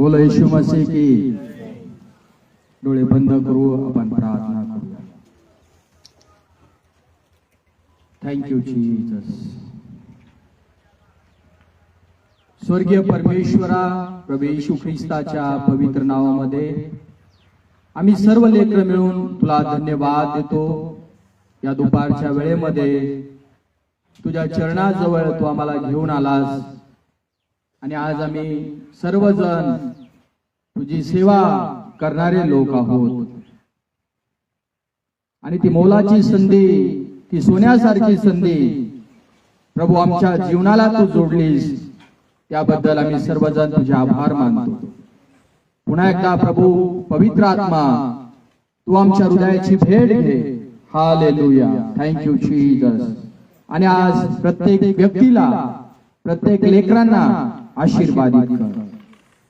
बोला येशू मसीह की डोळे बंद करू आपण प्रार्थना करूया. थँक्यू जीजस स्वर्गीय परमेश्वरा प्रभू येशू ख्रिस्ताच्या पवित्र नावामध्ये आम्ही सर्व लेकर मिळून तुला धन्यवाद देतो. या दुपारच्या वेळेमध्ये तुझ्या चरणाजवळ तू आम्हाला घेऊन आलास. आणि आज आम्ही सर्वजण तुझी सेवा करणारे लोक आहोत. आणि ती मोलाची संधी ती सोन्यासारखी संधी. प्रभू आमच्या जीवनाला तू जोडलीस. त्याबद्दल आम्ही सर्वजण तुझे आभार मानतो. पुन्हा एकदा प्रभू पवित्र आत्मा तू आमच्या हृदयाची भेट घे. हालेलुया. थँक्यू जीजस आणि आज प्रत्येक व्यक्तीला प्रत्येक लेकरांना आशीर्वादित कर.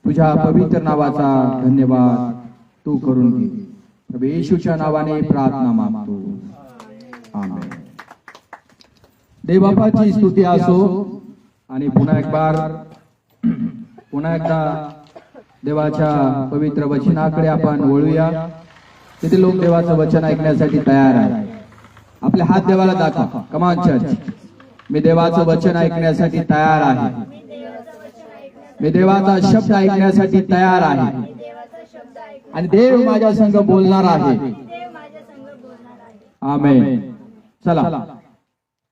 तुझ्या पवित्र नावाचा धन्यवाद तू करून घे. प्रभू येशूच्या नावाने प्रार्थना मागतो. आमेन. देवबापाची स्तुती असो. आणि पुन्हा एक बार पुन्हा एकदा देवाच्या पवित्र वचनाकडे आपण वळूया. तिथे लोक देवाचं वचन ऐकण्यासाठी तयार आहे आपले हात देवाला दाखवा. कमान चर्च मी देवाचं वचन ऐकण्यासाठी तयार आहे. मी देवाचा शब्द ऐकण्यासाठी तयार आहे. आणि देव माझ्या संघ बोलणार आहे देव बोलणार आहे. आमेन. चला.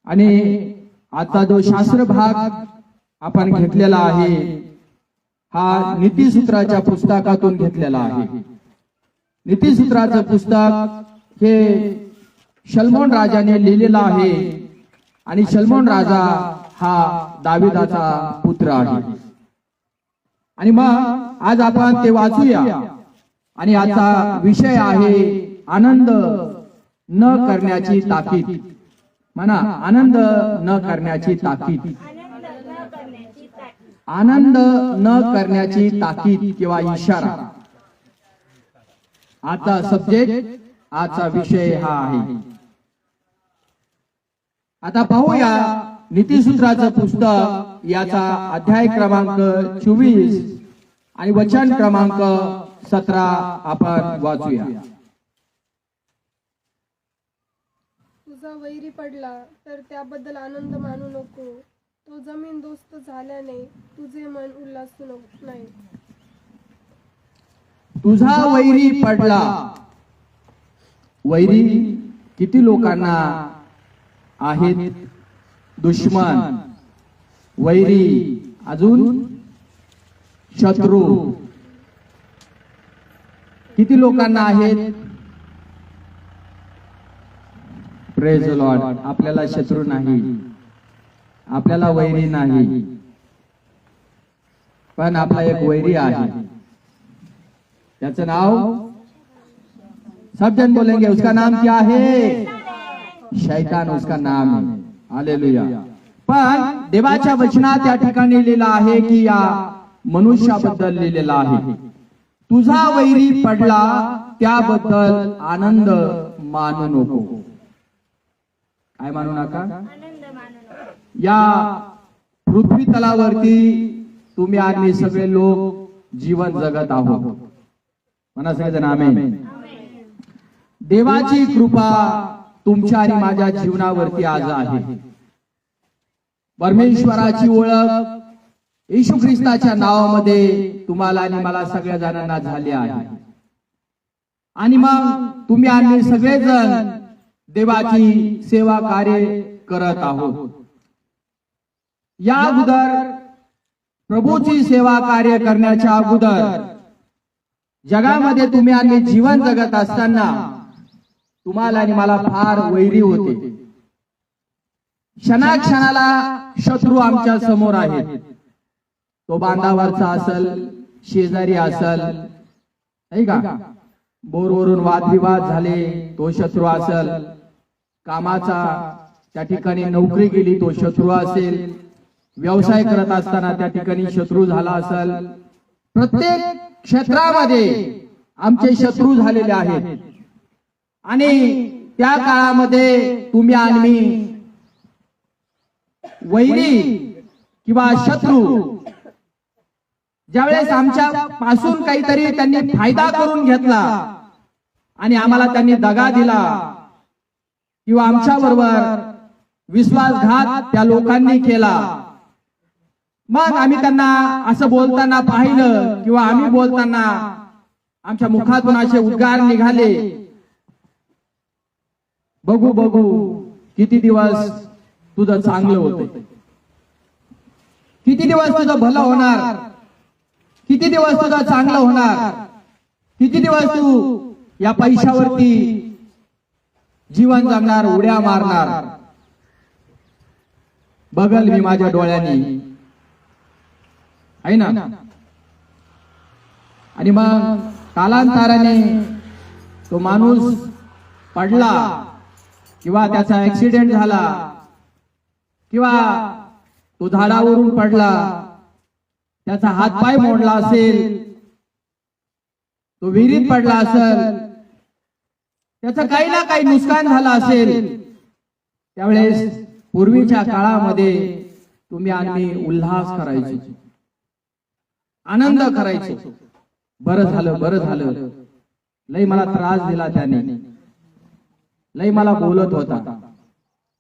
आणि आता जो शास्त्र भाग आपण घेतलेला आहे हा नीतीसूत्राच्या पुस्तकातून घेतलेला आहे. नीतीसूत्राचं पुस्तक हे शलमोन राजाने लिहिलेलं आहे. आणि शलमोन राजा हा दाविदाचा पुत्र आहे. आणि मग आज आपण ते वाचूया. आणि आता विषय आहे आनंद न करण्याची ताकीद. म्हणा आनंद न करण्याची आनंद न करण्याची ताकीद. आनंद न करण्याची ताकीद किंवा इशारा. आता सब्जेक्ट आजचा विषय हा आहे. आता पाहूया नीतीसूत्राचं पुस्तक याचा अध्याय क्रमांक चोवीस. आणि वचन क्रमांक सतरा आपण वाचूया. तुझा वैरी पडला तर त्याबद्दल आनंद मानू नको. तो जमीन दोस्त झाल्याने तुझे मन उल्हासू नको नाही. तुझा वैरी पडला. वैरी किती लोकांना आहेत? दुश्मन वैरी अजून शत्रू. किती लोकांना आहेत? प्रेज लॉर्ड आपल्याला शत्रू नाही. आपल्याला वैरी नाही. पण आपला एक वैरी आहे. त्याचं नाव सब जन बोलेंगे. उसका नाम क्या है? शैतान उसका नाम है. हालेलुया पण देवाच्या वचनात या ठिकाणी लिहिलं आहे की या मनुष्याबद्दल लिहिलेला आहे. तुझा वैरी पडला त्याबद्दल आनंद मानू नको. काय मानू नका? या पृथ्वी तलावरती तुम्ही आम्ही सगळे लोक जीवन जगत आहोत. म्हणा सगळेजण आमेन. देवाची कृपा तुमच्या आणि माझ्या जीवनावरती आज आहे. परमेश्वराची ओळख येशू ख्रिस्ताच्या नावामध्ये तुम्हाला आणि मला सगळ्या जणांना झाले आहे. आणि मग तुम्ही आम्ही सगळेजण देवाची सेवा कार्य करत आहोत. या अगोदर प्रभूची सेवा कार्य करण्याच्या अगोदर जगामध्ये तुम्ही आणि जीवन जगत असताना तुम्हाला आणि मला फार वैरी होते. क्षणाक्षणाला शत्रू आमच्यासमोर आहेत. तो बांधावरचा असल शेजारी असल. नाही का? बोरवरून वादविवाद झाले तो शत्रू असल. कामाचा त्या ठिकाणी नोकरी गेली तो शत्रू असेल. व्यवसाय करत असताना त्या ठिकाणी शत्रू झाला असेल. प्रत्येक क्षेत्रामध्ये आमचे शत्रू झालेले आहेत. आणि त्या काळामध्ये तुम्ही आणि मी वैरी किंवा शत्रू ज्यावेळेस आमच्या पासून काहीतरी त्यांनी फायदा करून घेतला. आणि आम्हाला त्यांनी दगा दिला. किंवा आमच्या बरोबर विश्वासघात त्या लोकांनी केला. मग आम्ही त्यांना असं बोलताना पाहिलं किंवा आम्ही बोलताना आमच्या मुखातून असे उद्गार निघाले. बघू बघू किती दिवस तुझं चांगलं होत किती दिवस तुझं भलं होणार? किती दिवस तुझा चांगला होणार? किती दिवस तू या पैशावरती जीवन जगणार उड्या मारणार? बघल मी माझ्या डोळ्यांनी. आहे ना? आणि मग कालांतराने तो माणूस पडला किंवा त्याचा ऍक्सिडेंट झाला किंवा तो झाडावरून पडला. त्याचा हातपाय मोडला असेल तो विहिरीत पडला असेल. त्याचं काही ना काही नुकसान झालं असेल. त्यावेळेस पूर्वीच्या काळामध्ये तुम्ही आम्ही उल्हास करायचो. आनंद करायचो. बरं झालं बरं झालं. लय मला त्रास दिला त्याने. लय मला बोलत होता.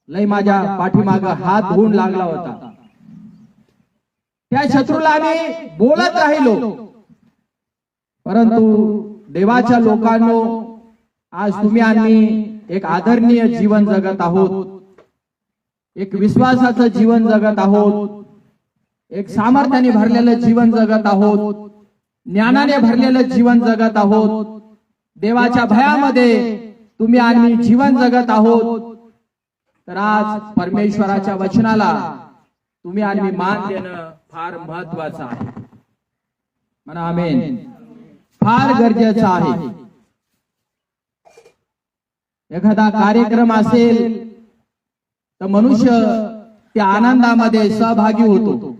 लय माझ्या पाठीमाग हात धुवून लागला होता. त्या शत्रूला आम्ही बोलत राहिलो. परंतु देवाच्या लोकांनो आज तुम्ही आम्ही एक आदरणीय जीवन जगत आहोत. एक विश्वासाचं जीवन जगत आहोत. एक सामर्थ्याने भरलेलं जीवन जगत आहोत. ज्ञानाने भरलेलं जीवन जगत आहोत. देवाच्या भयामध्ये तुम्ही आम्ही जीवन जगत आहोत. तर आज परमेश्वराच्या वचनाला तुम्ही आम्ही मान देणं फार महत्वाचं आहे. म्हणा आमेन. फार गरजेचं आहे. एखादा कार्यक्रम असेल तर मनुष्य त्या आनंदामध्ये सहभागी होतो.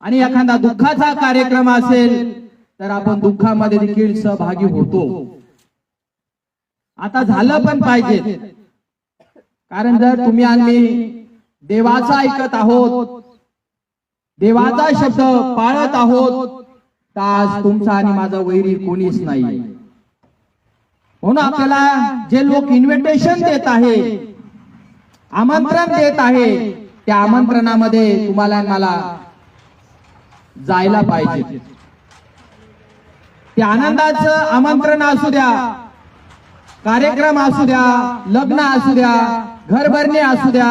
आणि एखादा दुःखाचा कार्यक्रम असेल तर आपण दुःखामध्ये देखील सहभागी होतो. आता झालं पण पाहिजे. कारण जर तुम्ही आम्ही देवाचा ऐकत आहोत देवाचा शब्द पाळत आहोत तर आज तुमचा आणि माझा वैरी कोणीच नाही म्हणून आपल्याला जे लोक इन्व्हिटेशन देत आहे आमंत्रण देत आहे त्या आमंत्रणामध्ये तुम्हाला मला जायला पाहिजे. त्या आनंदाचं आमंत्रण असू द्या कार्यक्रम असू द्या लग्न असू द्या घरभरणी असू द्या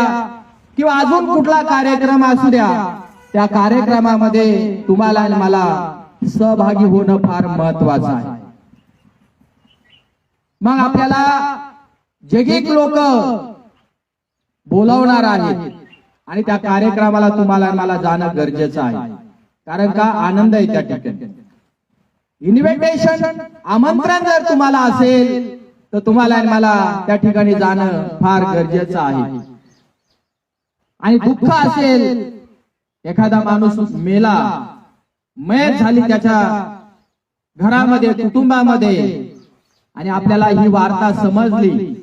किंवा अजून कुठला कार्यक्रम असू द्या. त्या कार्यक्रमामध्ये तुम्हाला आणि मला सहभागी होणं फार महत्वाचं आहे. मग आपल्याला जगिक लोक बोलावणार आहेत आणि त्या कार्यक्रमाला तुम्हाला मला जाणं गरजेचं आहे. कारण का आनंद आहे त्या ठिकाणी. इन्व्हिटेशन आमंत्रण जर तुम्हाला असेल तर तुम्हाला मला त्या ठिकाणी जाणं फार गरजेचं आहे. आणि दुःख असेल एखादा माणूस मेला मयत झाली त्याच्या घरामध्ये कुटुंबामध्ये आणि आपल्याला ही वार्ता समजली.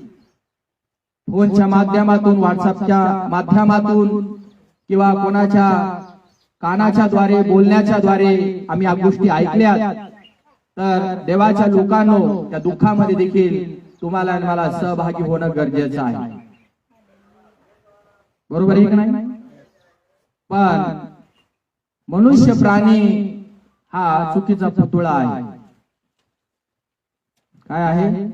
फोनच्या माध्यमातून व्हॉट्सअपच्या माध्यमातून किंवा कोणाच्या कानाच्या द्वारे बोलण्याच्या द्वारे आम्ही या गोष्टी ऐकल्या तर देवाच्या लोकांनो त्या दुःखामध्ये देखील तुम्हाला आणि मला सहभागी होणं गरजेचं आहे. बरोबर आहे की नाही? पण मनुष्य प्राणी हा चुकीचा पुतळा आहे. काय आहे?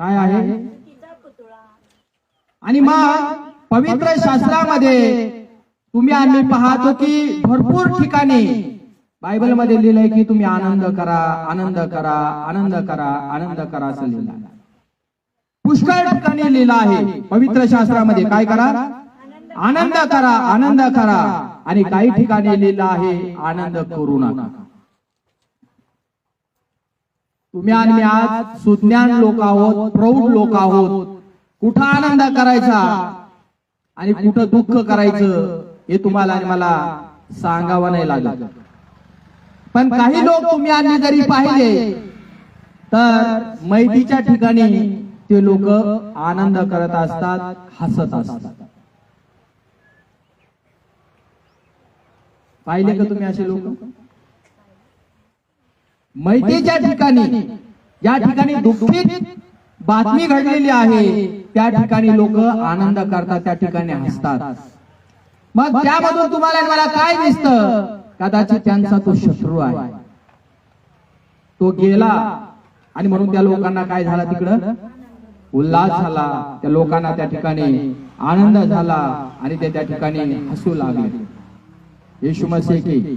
काय आहे? आणि मग पवित्र शास्त्रामध्ये तुम्ही आम्ही पाहतो की भरपूर ठिकाणी बायबलमध्ये लिहिलंय की तुम्ही आनंद करा आनंद करा आनंद करा आनंद करा असं लिहिलं पुष्कळ ठिकाणी लिहिलं आहे पवित्र शास्त्रामध्ये. काय करा? आनंद करा आनंद करा आणि काही ठिकाणी लिहिलं आहे आनंद करू नका. तुम्ही आणि आज सुज्ञान लोक आहोत प्रौढ लोक आहोत. कुठं आनंद करायचा? आणि कुठं दुःख करायचं? हे तुम्हाला आणि मला सांगावं नाही लागत. पण काही लोक तुम्ही आणि जरी पाहिले तर मैदीच्या ठिकाणी ते लोक आनंद करत असतात हसत असतात. पाहिले का तुम्ही असे लोक? मैतेच्या ठिकाणी या ठिकाणी दुःखित बातमी घडलेली आहे. त्या ठिकाणी लोक आनंद करतात त्या ठिकाणी हसतात. मग त्यामधून तुम्हाला मला काय दिसतं? कदाचित त्यांचा तो शत्रू आहे. तो गेला आणि म्हणून त्या लोकांना काय झाला तिकडं? उल्हास झाला. त्या लोकांना त्या ठिकाणी आनंद झाला आणि ते त्या ठिकाणी हसू लागले. येशू मसीह की।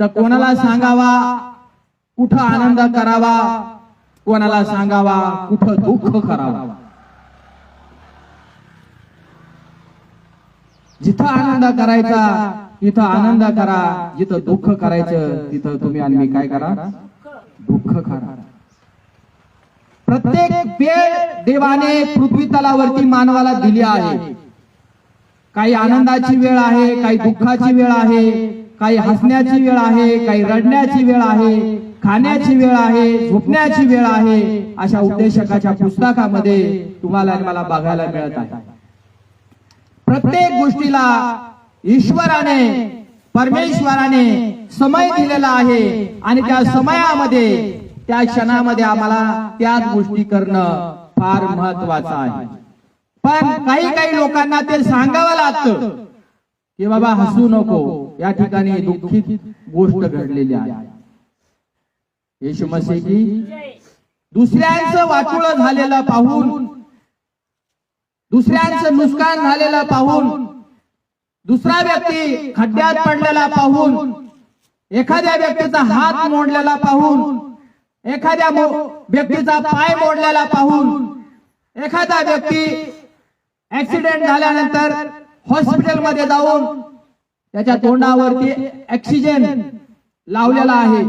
तर कोणाला सांगावा? कुठं आनंद करावा? कोणाला सांगावा? कुठं दुःख करावा? जिथं आनंद करायचा तिथं आनंद करा. जिथं दुःख करायचं तिथं तुम्ही आणि मी काय करा? दुःख करा. प्रत्येक वेळ देवाने पृथ्वी तलावरती मानवाला दिली आहे. काही आनंदाची वेळ आहे काही दुःखाची वेळ आहे काही हसण्याची वेळ आहे काही रडण्याची वेळ आहे खाण्याची वेळ आहे झोपण्याची वेळ आहे अशा उद्देशकाच्या पुस्तकामध्ये तुम्हाला मला बघायला मिळत आहे प्रत्येक गोष्टीला ईश्वराने परमेश्वराने समय दिलेला आहे. आणि त्या समयामध्ये त्या क्षणामध्ये आम्हाला त्याच गोष्टी करणं फार महत्वाचं आहे. पण काही काही लोकांना ते सांगावं लागतं की बाबा हसू नको. या ठिकाणी दुःखित गोष्ट घडलेली आहे. येशू मसीह की दुसऱ्यांचं वाचुळ झालेलं पाहून दुसऱ्यांचं नुकसान झालेलं पाहून दुसरा व्यक्ती खड्ड्यात पडलेला पाहून एखाद्या व्यक्तीचा हात मोडलेला पाहून एखाद्या व्यक्तीचा पाय मोडलेला पाहून एखादा व्यक्ती ऍक्सिडेंट झाल्यानंतर हॉस्पिटलमध्ये जाऊन त्याच्या तोंडावरती ऑक्सिजन लावलेला आहे.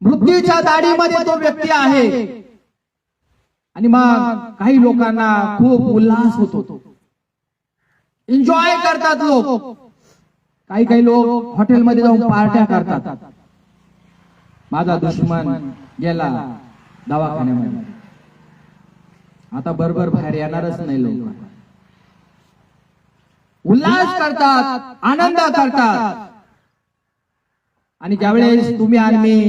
मृत्यूच्या दाढीमध्ये तो व्यक्ती आहे. आणि मग काही लोकांना खूप उल्हास होतो. एन्जॉय करतात लोक. काही काही लोक हॉटेलमध्ये जाऊन पार्ट्या करतात. माझा दुश्मन गेला दवाखान्यामध्ये. आता बरोबर बाहेर येणारच नाही लोक. उल्हास करतात आनंद करतात. आणि ज्यावेळेस तुम्ही आम्ही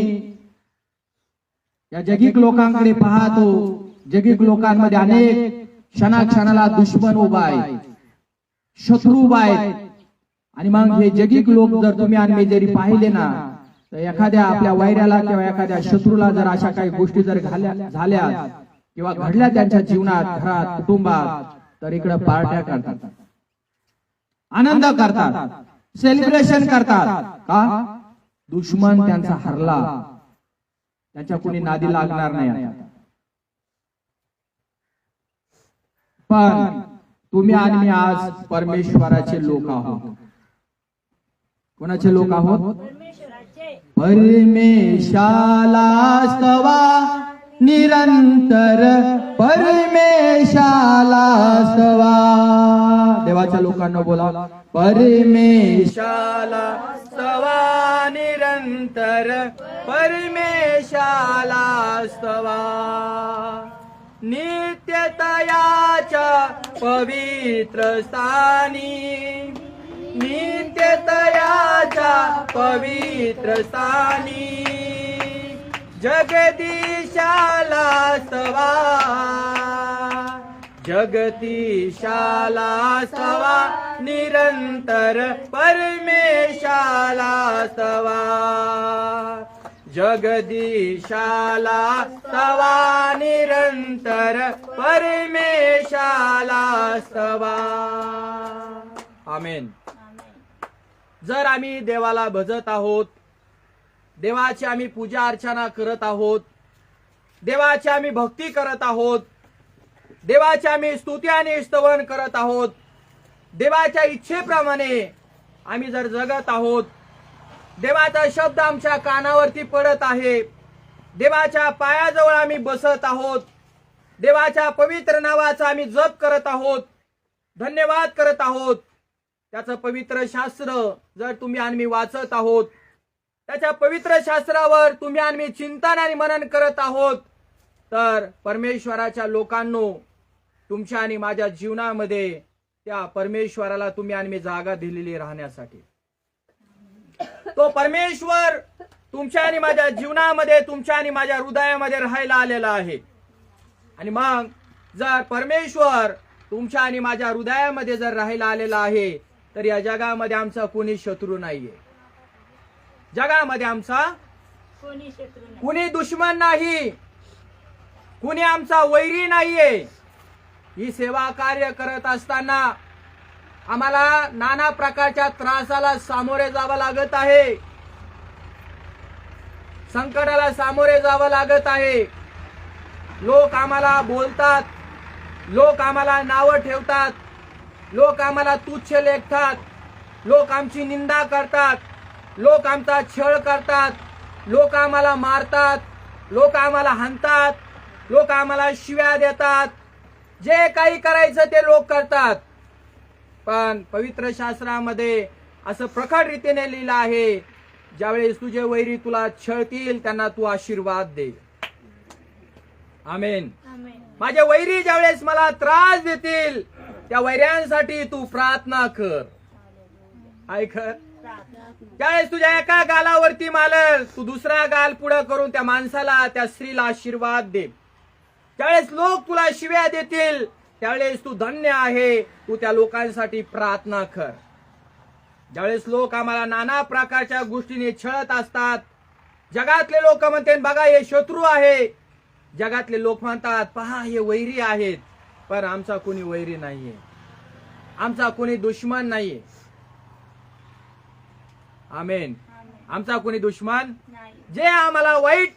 या जगिक लोकांकडे पाहतो जगिक लोकांमध्ये अनेक क्षणाक्षणाला दुश्मन उभा आहे शत्रू उभा आहेत. आणि मग हे जगिक लोक जर तुम्ही आम्ही जरी पाहिले ना तर एखाद्या आपल्या वैऱ्याला किंवा एखाद्या शत्रूला जर अशा काही गोष्टी जर झाल्या झाल्या किंवा घडल्या त्यांच्या जीवनात घरात कुटुंबात तर इकडे पार्ट्या करतात आनंद करतात सेलिब्रेशन करतात. का? दुश्मन त्यांचा हरला. त्यांच्या कुणी नादी लागणार नाही. पण तुम्ही आणि मी आज परमेश्वराचे लोक आहोत. कोणाचे लोक आहोत? परमेशाला स्तवा. निरंतर परमेशाला सवा. देवाच्या लोकांना बोला परमेशाला सवा निरंतर परमेशाला सवा. नित्यतयाच्या पवित्र स्थानी नित्यतयाच्या पवित्र स्थानी जगदीशाला सवा. जगदीशाला सवा निरंतर परमेशाला सवा. जगदीशाला सवा निरंतर परमेशाला सवा. आमेन. जर आम्ही देवाला भजत आहोत देवाची आम्ही पूजा अर्चना करत आहोत. देवाची आम्ही भक्ती करत आहोत. देवाची आम्ही स्तुती आणि स्तवन करत आहोत. देवाच्या इच्छेप्रमाणे आम्ही जर जगत आहोत देवाचा शब्द आमच्या कानावरती पडत आहे. देवाच्या पायाजवळ आम्ही बसत आहोत. देवाच्या पवित्र नावाचा आम्ही जप करत आहोत. धन्यवाद करत आहोत. त्याचं पवित्र शास्त्र जर तुम्ही आणि मी वाचत आहोत त्याच्या पवित्र शास्त्रावर तुम्ही आणि मी चिंतन आणि मनन करत आहोत. तर परमेश्वराच्या लोकांनो तुमच्या आणि माझ्या जीवनामध्ये त्या परमेश्वराला तुम्ही आणि मी जागा दिलेली राहण्यासाठी. तो परमेश्वर तुमच्या आणि माझ्या जीवनामध्ये तुमच्या आणि माझ्या हृदयामध्ये राहायला आलेला आहे. आणि मग जर परमेश्वर तुमच्या आणि माझ्या हृदयामध्ये जर राहायला आलेला आहे तर या जगामध्ये आमचा कोणी शत्रू नाहीये. जगामध्ये आमचा कोणी शत्रू नाही. कुणी दुश्मन नाही कुणी आमचा वैरी नाहीये. ही सेवा कार्य करत असताना आम्हाला नाना प्रकारच्या त्रासाला सामोरे जावं लागत आहे. संकटाला सामोरे जावं लागत आहे. लोक आम्हाला बोलतात लोक आम्हाला नावं ठेवतात लोक आम्हाला तुच्छ लेखतात लोक आमची निंदा करतात. लोक आमचा छळ करतात लोक आम्हाला मारतात लोक आम्हाला हाणतात लोक आम्हाला शिव्या देतात. जे काही करायचं ते लोक करतात. पण पवित्र शास्त्रामध्ये असं प्रखर रीतीने लिहिलं आहे ज्यावेळेस तुझे वैरी तुला छळतील त्यांना तू आशीर्वाद दे. आमेन. माझे वैरी ज्यावेळेस मला त्रास देतील त्या वैऱ्यांसाठी तू प्रार्थना कर. ऐक त्यावेळेस तुझ्या एका गालावरती मालल तू दुसरा गाल पुढं करून त्या माणसाला त्या स्त्रीला आशीर्वाद दे. त्यावेळेस लोक तुला शिव्या देतील त्यावेळेस तू धन्य आहे. तू त्या लोकांसाठी प्रार्थना कर. ज्यावेळेस लोक आम्हाला नाना प्रकारच्या गोष्टीने छळत असतात जगातले लोक म्हणते बघा हे शत्रू आहे. जगातले लोक म्हणतात पहा हे वैरी आहेत. पण आमचा कोणी वैरी नाहीये. आमचा कोणी दुश्मन नाहीये. आमेन. आमचा कोणी दुश्मन जे आम्हाला वाईट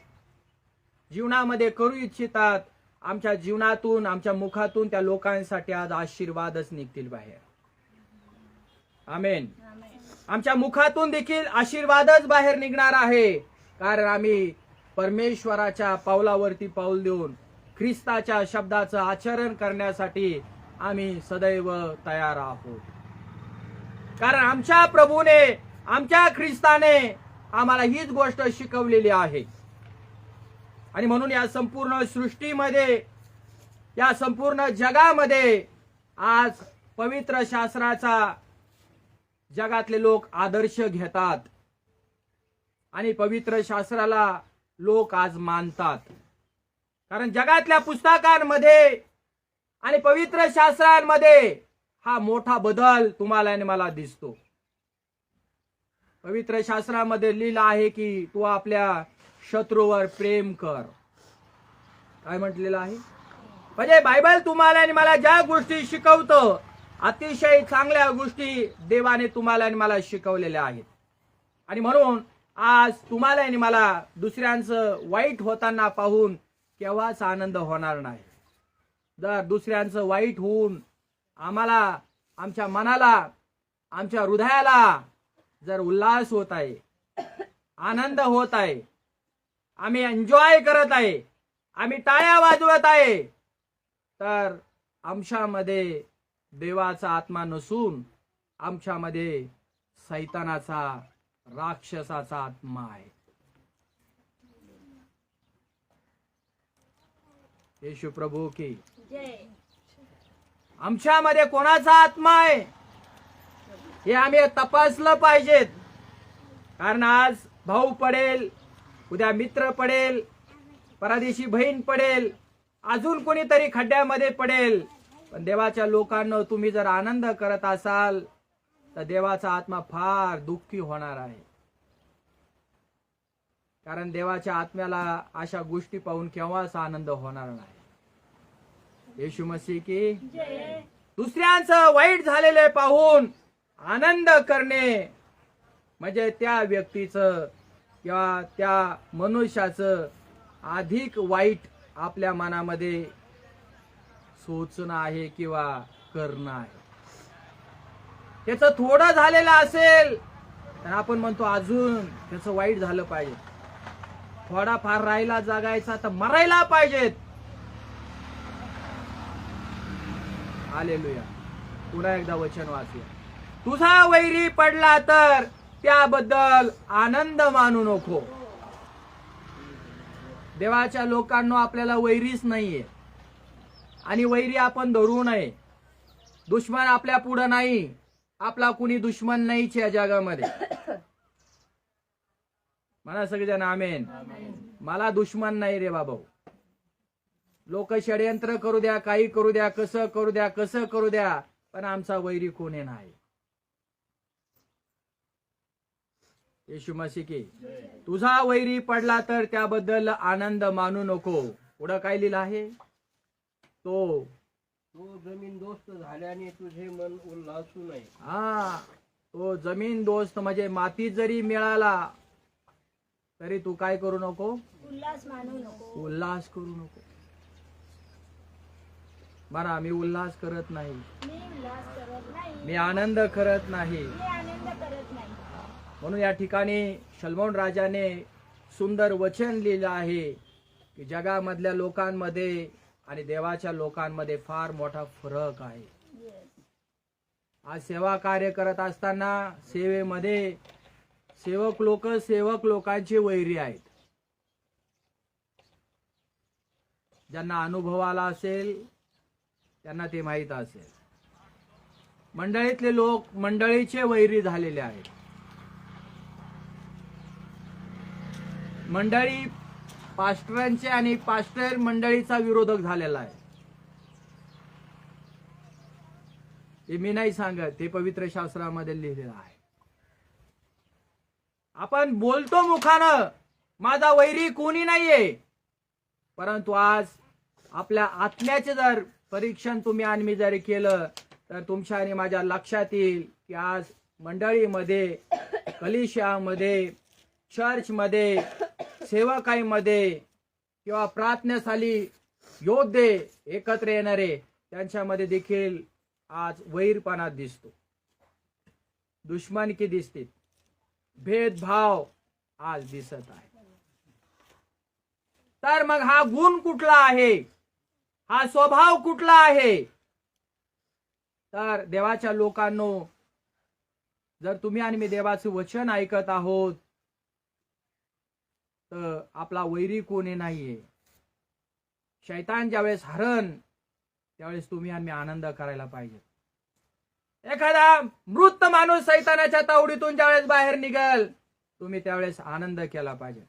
जीवनामध्ये करू इच्छितात आमच्या जीवनातून आमच्या मुखातून त्या लोकांसाठी आज आशीर्वादच निघतील बाहेर. आमेन. आमच्या मुखातून देखील आशीर्वादच बाहेर निघणार आहे. कारण आम्ही परमेश्वराच्या पावलावरती पाऊल देऊन ख्रिस्ताच्या शब्दाचं आचरण करण्यासाठी आम्ही सदैव तयार आहोत. कारण आमच्या प्रभूने आमच्या ख्रिस्ताने आम्हाला हीच गोष्ट शिकवलेली आहे. आणि म्हणून या संपूर्ण सृष्टीमध्ये या संपूर्ण जगामध्ये आज पवित्र शास्त्राचा जगातले लोक आदर्श घेतात. आणि पवित्र शास्त्राला लोक आज मानतात. कारण जगातल्या पुस्तकांमध्ये आणि पवित्र शास्त्रांमध्ये हा मोठा बदल तुम्हाला आणि मला दिसतो. पवित्र शास्त्रामध्ये लिहिलं आहे की तू आपल्या शत्रूवर प्रेम कर. काय म्हटलेलं आहे? म्हणजे बायबल तुम्हाला आणि मला ज्या गोष्टी शिकवतं अतिशय चांगल्या गोष्टी देवाने तुम्हाला आणि मला शिकवलेल्या आहेत. आणि म्हणून आज तुम्हाला आणि मला दुसऱ्यांचं वाईट होताना पाहून केव्हाच आनंद होणार नाही. जर दुसऱ्यांचं वाईट होऊन आम्हाला आमच्या मनाला आमच्या हृदयाला जर उल्हास होत आहे आनंद होत आहे आम्ही एन्जॉय करत आहे आम्ही टाळ्या वाजवत आहे तर आमच्यामध्ये देवाचा आत्मा नसून आमच्यामध्ये सैतानाचा राक्षसाचा आत्मा आहे. येशू प्रभू की आमच्यामध्ये कोणाचा आत्मा आहे? हे आम्ही तपासलं पाहिजेत. कारण आज भाऊ पडेल उद्या मित्र पडेल परदेशी बहीण पडेल अजून कोणीतरी खड्ड्यामध्ये पडेल. पण देवाच्या लोकांना तुम्ही जर आनंद करत असाल तर देवाचा आत्मा फार दुःखी होणार आहे. कारण देवाच्या आत्म्याला अशा गोष्टी पाहून केव्हाच आनंद होणार नाही. येशू मसी की? दुसऱ्यांचं वाईट झालेले पाहून. आनंद करणे म्हणजे त्या व्यक्तीचं किंवा त्या मनुष्याचं अधिक वाईट आपल्या मनामध्ये सोचणं आहे किंवा करणं आहे. त्याचं थोडं झालेलं असेल तर आपण म्हणतो अजून त्याचं वाईट झालं पाहिजे. थोडाफार राहिला जगायचा तर मरायला पाहिजेत. आलेलुया पुन्हा एकदा वचन वाचूया. तुझा वैरी पडला तर त्याबद्दल आनंद मानू नको. देवाच्या लोकांना आपल्याला वैरीच नाहीये. आणि वैरी आपण धरू नये. दुश्मन आपल्या पुढं नाही. आपला कुणी दुश्मन नाहीच या जगामध्ये. म्हणा सगळेजण आमेन. मला दुश्मन नाही रे बाबा. लोक षडयंत्र करू द्या काही करू द्या कसं करू द्या कसं करू द्या पण आमचा वैरी कोणी नाही. येशू मसी की तुझा वैरी पडला तर त्याबद्दल आनंद मानू नको. पुढं काय लिहिलं आहे? तो तो जमीन दोस्त झाल्याने तुझे मन उल्हासू नये हा तो जमीन दोस्त म्हणजे माती जरी मिळाला तरी तू काय करू नको? उल्हास मानू नको. उल्हास करू नको. बरा मी उल्हास करत नाही. मी उल्हास करत नाही. मी आनंद करत नाही मी आनंद करत नाही म्हणून या ठिकाणी सलमान राजाने सुंदर वचन लिहिलं आहे की जगामधल्या लोकांमध्ये आणि देवाच्या लोकांमध्ये फार मोठा फरक आहे. आज सेवा कार्य करत असताना सेवेमध्ये सेवक लोक सेवक लोकांचे वैरी आहेत. ज्यांना अनुभव आला असेल त्यांना ते माहीत असेल. मंडळीतले लोक मंडळीचे वैरी झालेले आहेत. मंडळी पास्टरांचे आणि पास्टर मंडळीचा विरोधक झालेला आहे. ते मी नाही सांगत ते पवित्र शास्त्रामध्ये लिहिलेलं आहे. आपण बोलतो मुखानं माझा वैरी कोणी नाहीये. परंतु आज आपल्या आत्म्याचे जर परीक्षण तुम्ही आणि मी जरी केलं तर तुमच्या आणि माझ्या लक्षात येईल की आज मंडळीमध्ये कलिशामध्ये चर्चमध्ये सेवकाईमध्ये किंवा प्रार्थनेसाठी योद्धे एकत्र येणारे त्यांच्यामध्ये देखील आज वैरपणा दिसतो. दुश्मनकी दिसते भेदभाव आज दिसत आहे. तर मग हा गुण कुठला आहे? हा स्वभाव कुठला आहे? तर देवाच्या लोकांनो जर तुम्ही आणि मी देवाचं वचन ऐकत आहोत तर आपला वैरी कोणी नाहीये. शैतान ज्यावेळेस हरण त्यावेळेस तुम्ही आणि मी आनंद करायला पाहिजे. एखादा मृत माणूस सैतानाच्या तावडीतून ज्यावेळेस बाहेर निघल तुम्ही त्यावेळेस आनंद केला पाहिजे.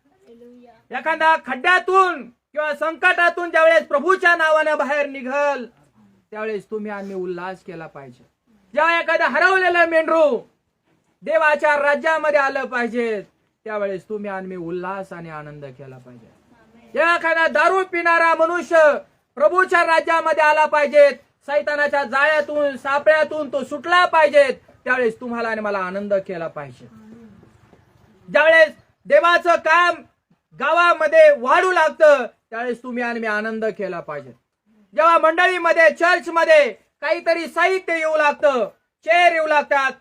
एखादा खड्ड्यातून किंवा संकटातून ज्यावेळेस प्रभूच्या नावानं बाहेर निघल त्यावेळेस तुम्ही आम्ही उल्हास केला पाहिजे. जेव्हा एखादा हरवलेलं मेंढरू देवाच्या राज्यामध्ये आलं पाहिजे त्यावेळेस तुम्ही आम्ही उल्हास आणि आनंद केला पाहिजे. एखादा दारू पिणारा मनुष्य प्रभूच्या राज्यामध्ये आला पाहिजेत. सैतानाच्या जाळ्यातून सापळ्यातून तो सुटला पाहिजेत. त्यावेळेस तुम्हाला आणि मला आनंद केला पाहिजे. ज्यावेळेस देवाचं काम गावामध्ये वाढू लागतं त्यावेळेस तुम्ही आणि मी आनंद केला पाहिजे. जेव्हा मंडळीमध्ये चर्चमध्ये काहीतरी साहित्य येऊ लागतं चेअर येऊ लागतात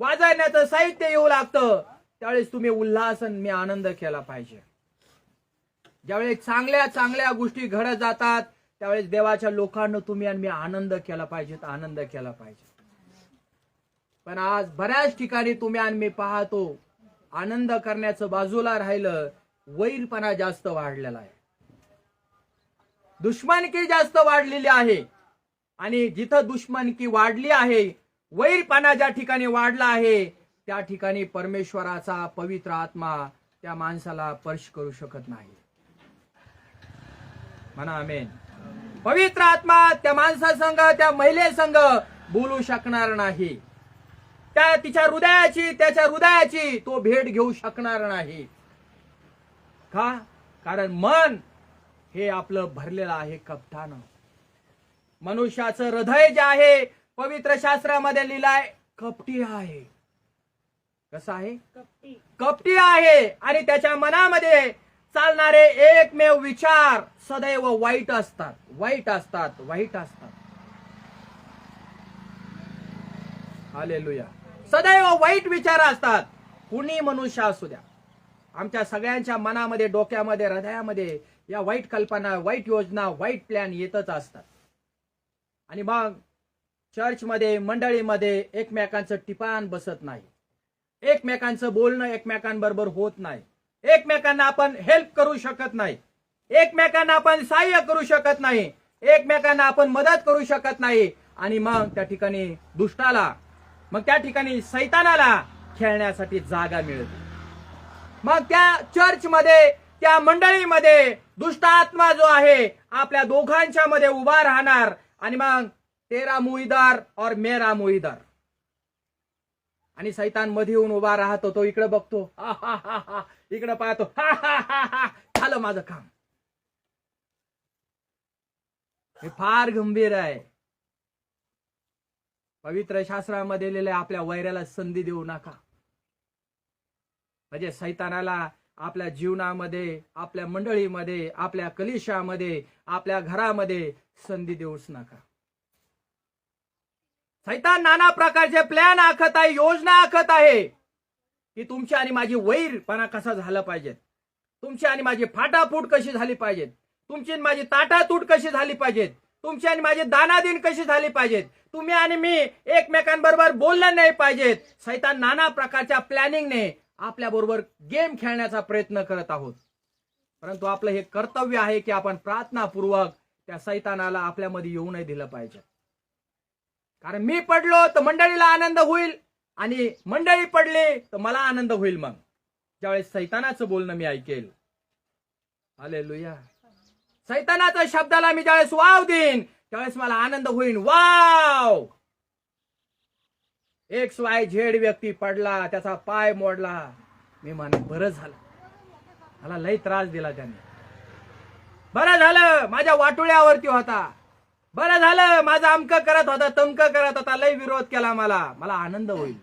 वाजवण्याचं साहित्य येऊ लागतं त्यावेळेस तुम्ही उल्हास आणि मी आनंद केला पाहिजे. ज्यावेळेस चांगल्या चांगल्या गोष्टी घडत जातात त्यावेळेस देवाच्या लोकांना तुम्ही आणि मी आनंद केला पाहिजे आनंद केला पाहिजे. पण आज बऱ्याच ठिकाणी तुम्ही आणि मी पाहतो आनंद करण्याचं बाजूला राहिलं वैरपणा जास्त वाढलेला आहे. दुश्मनकी जास्त वाढलेली आहे. आणि जिथं दुश्मनकी वाढली आहे वैरपणा ज्या ठिकाणी वाढला आहे त्या ठिकाणी परमेश्वराचा पवित्र आत्मा त्या माणसाला स्पर्श करू शकत नाही. म्हणा आमेन. पवित्र आत्मा त्या माणसासंग त्या महिलेसंग बोलू शकणार नाही. त्या तिच्या हृदयाची त्याच्या हृदयाची तो भेट घेऊ शकणार नाही. का? कारण मन हे आपलं भरलेलं आहे कपटानं. मनुष्याचं हृदय जे आहे पवित्र शास्त्रामध्ये लिहिलंय कपटी आहे. कसं आहे? कपटी. कपटी आहे. आणि त्याच्या मनामध्ये चालणारे एकमेव विचार सदैव वाईट असतात. वाईट असतात. वाईट असतात. हालेलुया. सदैव वाईट विचार असतात. कुणी मनुष्य असू द्या. आमच्या सगळ्यांच्या मनामध्ये डोक्यामध्ये हृदयामध्ये या वाईट कल्पना वाईट योजना वाईट प्लॅन येतच असतात. आणि मग चर्चमध्ये मंडळीमध्ये एकमेकांचं टिपाण बसत नाही. एकमेकांचं बोलणं एकमेकांबरोबर होत नाही. एकमेकांना आपण हेल्प करू शकत नाही. एकमेकांना आपण सहाय्य करू शकत नाही. एकमेकांना आपण मदत करू शकत नाही. आणि मग त्या ठिकाणी दुष्टाला मग त्या ठिकाणी सैतानाला खेळण्यासाठी जागा मिळते. मग त्या चर्चमध्ये त्या मंडळीमध्ये दुष्ट आत्मा जो आहे आपल्या दोघांच्या मध्ये उभा राहणार. आणि मग तेरा मुईदार और मेरा मुईदार. आणि सैतानमध्ये येऊन उभा राहतो तो इकडे बघतो. इकडे पाहतो. झालं माझं काम. हे फार गंभीर आहे. पवित्र शास्त्रामध्ये लिहिले आपल्या वैराला संधी देऊ नका. म्हणजे सैतानाला आपल्या जीवनामध्ये आपल्या मंडळीमध्ये आपल्या कलिशामध्ये आपल्या घरामध्ये संधी देऊच नका. सैतान नाना प्रकारचे प्लॅन आखत आहे योजना आखत आहे की तुमची आणि माझी वैरपणा कसा झाला पाहिजेत? तुमची आणि माझी फाटाफूट कशी झाली पाहिजेत? तुमची आणि माझी ताटातूट कशी झाली पाहिजेत? तुमची आणि माझी दानादिन कशी झाली पाहिजेत? तुम्ही आणि मी एकमेकांबरोबर बोललं नाही पाहिजेत. सैतान नाना प्रकारच्या प्लॅनिंगने आपल्या बरोबर गेम खेळण्याचा प्रयत्न करत आहोत. परंतु आपलं हे कर्तव्य आहे की आपण प्रार्थनापूर्वक त्या सैतानाला आपल्यामध्ये येऊ नाही दिलं पाहिजे. कारण मी पडलो तर मंडळीला आनंद होईल आणि मंडळी पडली तर मला आनंद होईल मग. ज्यावेळेस सैतानाचं बोलणं मी ऐकेल. आले लुया सैतानाच्या शब्दाला मी ज्यावेळेस वाव देईन त्यावेळेस मला आनंद होईल वाव! एक्स वाय झेड व्यक्ती पडला त्याचा पाय मोडला. मी मान बरं झालं. मला लई त्रास दिला त्याने. बरं झालं माझ्या वाटोळ्यावरती होता. बरं झालं माझं अमक करत होता तमक करत होता लई विरोध केला मला. मला आनंद होईल.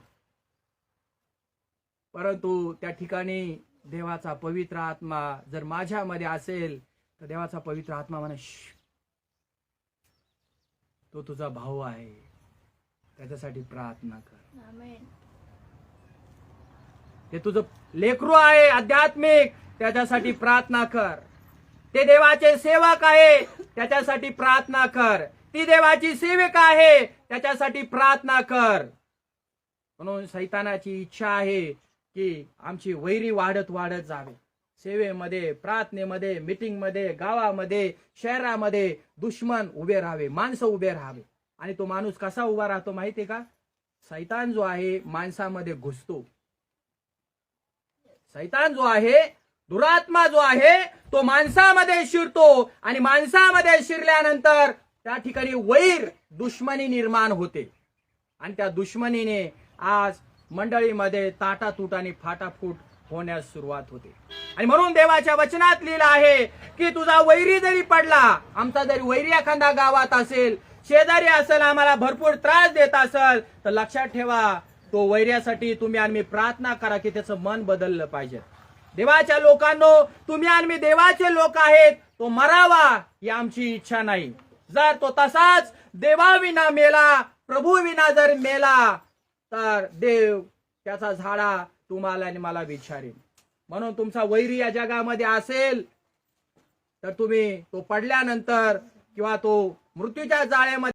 परंतु त्या ठिकाणी देवाचा पवित्र आत्मा जर माझ्यामध्ये असेल तर देवाचा पवित्र आत्मा म्हणा "श्श, तो तुझा भाऊ आहे. त्याच्यासाठी प्रार्थना कर. ते तुझं लेकरू आहे आध्यात्मिक त्याच्यासाठी प्रार्थना कर. ते देवाचे सेवक आहे त्याच्यासाठी प्रार्थना कर. ती देवाची सेविका आहे त्याच्यासाठी प्रार्थना कर. म्हणून सैतानाची इच्छा आहे की आमची वैरी वाढत वाढत जावे. सेवेमध्ये प्रार्थनेमध्ये मिटिंगमध्ये गावामध्ये शहरामध्ये दुश्मन उभे राहावे माणसं उभे राहावे. आणि तो माणूस कसा उभा राहतो माहितीये का? सैतान जो आहे माणसामध्ये घुसतो. सैतान जो आहे दुरात्मा जो आहे तो माणसामध्ये शिरतो आणि माणसामध्ये शिरल्यानंतर त्या ठिकाणी वैर दुश्मनी निर्माण होते. आणि त्या दुश्मनीने आज मंडळीमध्ये ताटातूट आणि फाटाफूट होण्यास सुरुवात होते. आणि म्हणून देवाच्या वचनात लिहिलं आहे की तुझा वैरी जरी पडला आमचा जरी वैरी एखादा गावात असेल शेजारी असेल आम्हाला भरपूर त्रास देत असेल तर लक्षात ठेवा तो वैर्यासाठी तुम्ही आणि प्रार्थना करा की त्याचं मन बदललं पाहिजे. देवाच्या लोकांनो तुम्ही आणि मी देवाचे लोक आहेत तो मरावा ही आमची इच्छा नाही. जर तो तसाच देवाविना मेला प्रभू विना जर मेला तर देव त्याचा झाडा तुम्हाला आणि मला विचारेल. म्हणून तुमचा वैरी या जगामध्ये असेल तर तुम्ही तो पडल्यानंतर किंवा तो मृत्यूच्या जाळ्यामध्ये